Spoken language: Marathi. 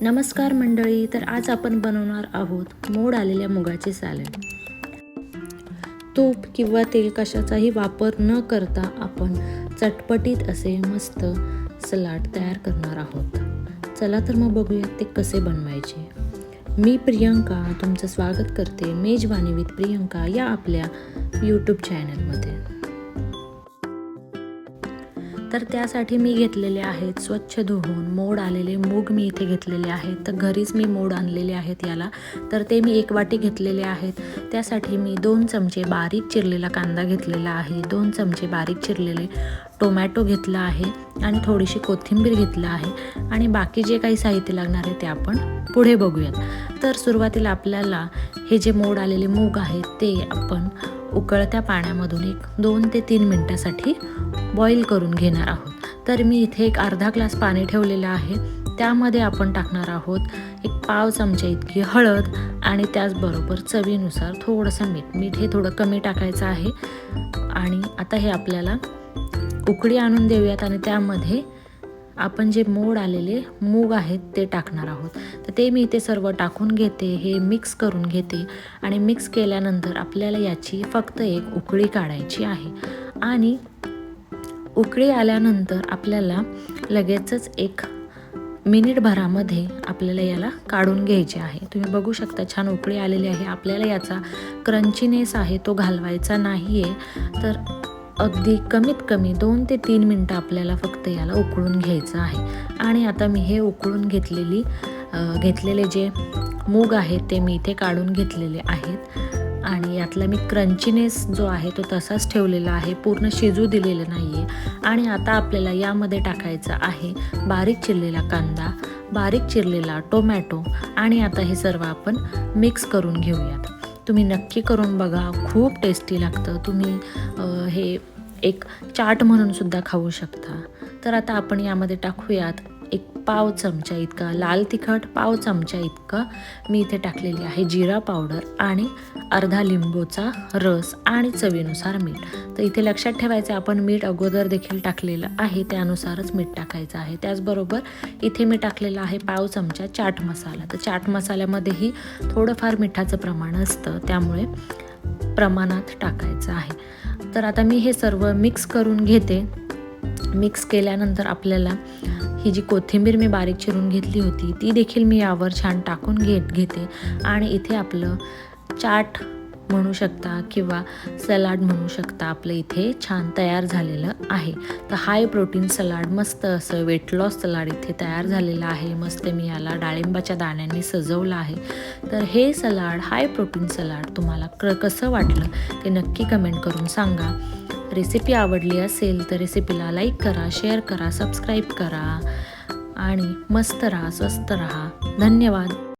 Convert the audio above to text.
नमस्कार मंडळी तर आज आपण बनवणार आहोत मोड आलेल्या मुगाचे सॅलड तूप किंवा तेल कशाचाही वापर न करता आपण चटपटीत असे मस्त सलाड तयार करणार आहोत. चला तर मग बघूया ते कसे बनवायचे. मी प्रियंका तुमचं स्वागत करते मेजवानी विथ प्रियंका या आपल्या यूट्यूब चॅनलमध्ये तर त्यासाठी मी घेतलेले आहेत स्वच्छ धुवून. मोड आलेले मूग मी इथे घेतलेले आहेत. तर घरीच मी मोड आणलेले आहेत याला. तर ते मी एक वाटी घेतलेले आहेत. त्यासाठी मी दोन चमचे बारीक चिरलेला कांदा घेतलेला आहे. दोन चमचे बारीक चिरलेले टोमॅटो घेतला आहे आणि थोडीशी कोथिंबीर घेतलं आहे. आणि बाकी जे काही साहित्य लागणार आहे ते आपण पुढे बघूयात. तर सुरुवातीला आपल्याला हे जे मोड आलेले मूग आहेत ते आपण उकळत्या पाण्यामधून एक दोन ते तीन मिनटासाठी बॉईल करून घेणार आहोत. तर मी इथे एक अर्धा ग्लास पाणी ठेवलेलं आहे. त्यामध्ये आपण टाकणार आहोत एक पाव चमचे इतकी हळद आणि त्याचबरोबर चवीनुसार थोडंसं मीठ. मीठ हे थोडं कमी टाकायचं आहे. आणि आता हे आपल्याला उकळी आणून देऊयात आणि त्यामध्ये आपण जे मोड आलेले मूग आहेत ते टाकणार आहोत. तर ते मी इथे सर्व टाकून घेते हे मिक्स करून घेते आणि मिक्स केल्यानंतर आपल्याला याची फक्त एक उकळी काढायची आहे. आणि उकळी आल्यानंतर आपल्याला लगेचच एक मिनिटभरामध्ये आपल्याला याला काढून घ्यायचे आहे. तुम्ही बघू शकता छान उकळी आलेली आहे. आपल्याला याचा क्रंचीनेस आहे तो घालवायचा नाही आहे तर अगदी कमीत कमी दोन ते तीन मिनटं आपल्याला फक्त याला उकळून घ्यायचं आहे. आणि आता मी हे उकळून घेतलेली घेतलेले जे मूग आहेत ते मी इथे काढून घेतलेले आहेत. आणि यातला मी क्रंचीनेस जो आहे तो तसाच ठेवलेला आहे पूर्ण शिजू दिलेलं नाही आहे आणि आता आपल्याला यामध्ये टाकायचं आहे बारीक चिरलेला कांदा बारीक चिरलेला टोमॅटो. आणि आता हे सर्व आपण मिक्स करून घेऊयात. तुम्ही नक्की करून बघा. खूप टेस्टी लागतं. तुम्ही हे एक चाट म्हणून सुद्धा खाऊ शकता. तर आता आपण यामध्ये टाकूयात. एक पाव चमचा इतका लाल तिखट पाव चमचा इतका मी इथे टाकलेली आहे. जिरा पावडर आणि अर्धा लिंबूचा रस आणि चवीनुसार मीठ. तर इथे लक्षात ठेवायचं आपण मीठ अगोदर देखील टाकलेलं आहे त्यानुसारच मीठ टाकायचं आहे. त्याचबरोबर इथे मी टाकलेलं आहे पाव चमचा चाट मसाला. तर चाट मसाल्यामध्येही थोडंफार मिठाचं प्रमाण असतं त्यामुळे प्रमाणात टाकायचं आहे. तर आता मी हे सर्व मिक्स करून घेते. मिक्स केल्यानंतर आपल्याला ही जी कोथिंबीर मी बारीक चिरून घेतली होती ती देखील मी यावर छान टाकून घेत घेते. आणि इथे आपलं चाट म्हणू शकता किंवा सलाड म्हणू शकता आपलं इथे छान तयार झालेलं आहे. तर हाय प्रोटीन सलाड मस्त असं वेट लॉस सलाड इथे तयार झालेलं आहे. मस्त मी याला डाळिंबाच्या दाण्यांनी सजवलं आहे. तर हे सलाड हाय प्रोटीन सलाड तुम्हाला क कसं वाटलं ते नक्की कमेंट करून सांगा. रेसिपी आवडली असेल तर रेसिपीला लाईक करा शेअर करा सबस्क्राईब करा. आणि मस्त राहा स्वस्त राहा. धन्यवाद.